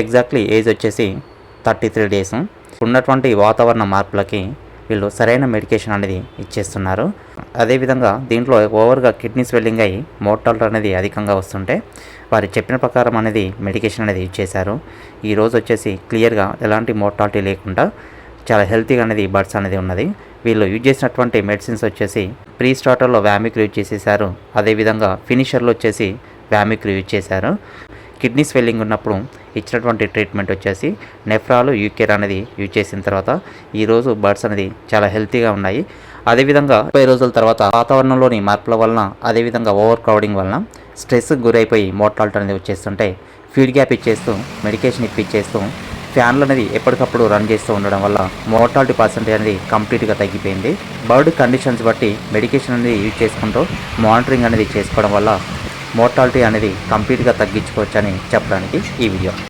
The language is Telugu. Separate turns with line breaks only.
ఎగ్జాక్ట్లీ ఏజ్ వచ్చేసి థర్టీ త్రీ డేస్. ఉన్నటువంటి వాతావరణ మార్పులకి వీళ్ళు సరైన మెడికేషన్ అనేది ఇచ్చేస్తున్నారు. అదేవిధంగా దీంట్లో ఓవర్గా కిడ్నీ స్వెల్లింగ్ అయ్యి మోర్టాలిటీ అనేది అధికంగా వస్తుంటే వారు చెప్పిన ప్రకారం అనేది మెడికేషన్ అనేది ఇచ్చేశారు. ఈ రోజు వచ్చేసి క్లియర్గా ఎలాంటి మోర్టాలిటీ లేకుండా చాలా హెల్తీగా అనేది బర్డ్స్ అనేది ఉన్నది. వీళ్ళు యూజ్ చేసినటువంటి మెడిసిన్స్ వచ్చేసి ప్రీ స్టార్టర్లో వ్యామిక్రీ యూజ్ చేసేసారు అదేవిధంగా ఫినిషర్లో వచ్చేసి వ్యామిక్రీ యూజ్ చేశారు కిడ్నీ స్వెల్లింగ్ ఉన్నప్పుడు ఇచ్చినటువంటి ట్రీట్మెంట్ వచ్చేసి నెఫ్రాలు యూకేర్ అనేది యూజ్ చేసిన తర్వాత ఈరోజు బర్డ్స్ అనేది చాలా హెల్తీగా ఉన్నాయి. అదేవిధంగా ముప్పై రోజుల తర్వాత వాతావరణంలోని మార్పుల వలన అదేవిధంగా ఓవర్ క్రౌడింగ్ వలన స్ట్రెస్కి గురైపోయి మోర్టాలిటీ అనేది వచ్చేస్తుంటే ఫీడ్ గ్యాప్ ఇచ్చేస్తూ మెడికేషన్ ఇప్పించేస్తూ ఫ్యాన్లు అనేది ఎప్పటికప్పుడు రన్ చేస్తూ ఉండడం వల్ల మోర్టాలిటీ పర్సెంటేజ్ అనేది కంప్లీట్గా తగ్గిపోయింది. బర్డ్ కండిషన్స్ బట్టి మెడికేషన్ అనేది యూజ్ చేసుకుంటూ మానిటరింగ్ అనేది చేసుకోవడం వల్ల మోర్టాలిటీ అనేది కంప్లీట్గా తగ్గించుకోవచ్చని చెప్పడానికి ఈ వీడియో.